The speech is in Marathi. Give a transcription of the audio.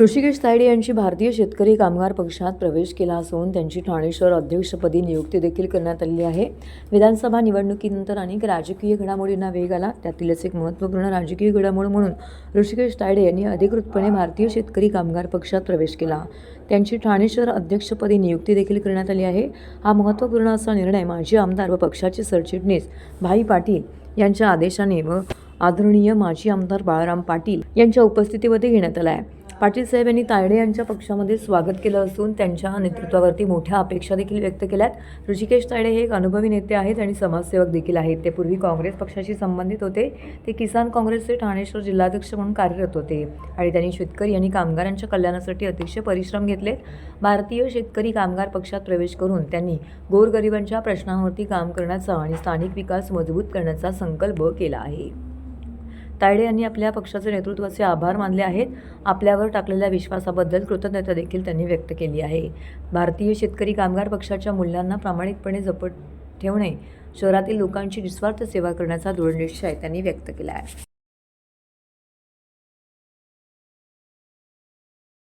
ऋषिकेश तायडे यांची भारतीय शेतकरी कामगार पक्षात प्रवेश केला असून त्यांची ठाणे शहर अध्यक्षपदी नियुक्ती देखील करण्यात आली आहे. विधानसभा निवडणुकीनंतर अनेक राजकीय घडामोडींना वेग आला. त्यातीलच एक महत्त्वपूर्ण राजकीय घडामोड म्हणून ऋषिकेश तायडे यांनी अधिकृतपणे भारतीय शेतकरी कामगार पक्षात प्रवेश केला. त्यांची ठाणे शहर अध्यक्षपदी नियुक्ती देखील करण्यात आली आहे. हा महत्त्वपूर्ण असा निर्णय माजी आमदार व पक्षाचे सरचिटणीस भाई पाटील यांच्या आदेशाने व आदरणीय माजी आमदार बाळाराम पाटील यांच्या उपस्थितीमध्ये घेण्यात आला आहे. पाटील साहेब यांनी तायडे यांच्या पक्षामध्ये स्वागत केलं असून त्यांच्या नेतृत्वावरती मोठ्या अपेक्षा देखील व्यक्त केल्यात. ऋषिकेश तायडे हे एक अनुभवी नेते आहेत आणि समाजसेवक देखील आहेत. ते पूर्वी काँग्रेस पक्षाशी संबंधित होते. ते किसान काँग्रेसचे ठाणेश्वर जिल्हाध्यक्ष म्हणून कार्यरत होते आणि त्यांनी शेतकरी आणि कामगारांच्या कल्याणासाठी अतिशय परिश्रम घेतले भारतीय शेतकरी कामगार पक्षात प्रवेश करून त्यांनी गोरगरिबांच्या प्रश्नांवरती काम करण्याचा आणि स्थानिक विकास मजबूत करण्याचा संकल्प केला आहे. तायडे यांनी आपल्या पक्षाचे नेतृत्वाचे आभार मानले आहेत. आपल्यावर टाकलेल्या विश्वासाबद्दल कृतज्ञता देखील त्यांनी व्यक्त केली आहे. भारतीय शेतकरी कामगार पक्षाच्या मूल्यांना प्रामाणिकपणे जपत ठेवणे शहरातील लोकांची निस्वार्थ सेवा करण्याचा दृढनिश्चय त्यांनी व्यक्त केला आहे.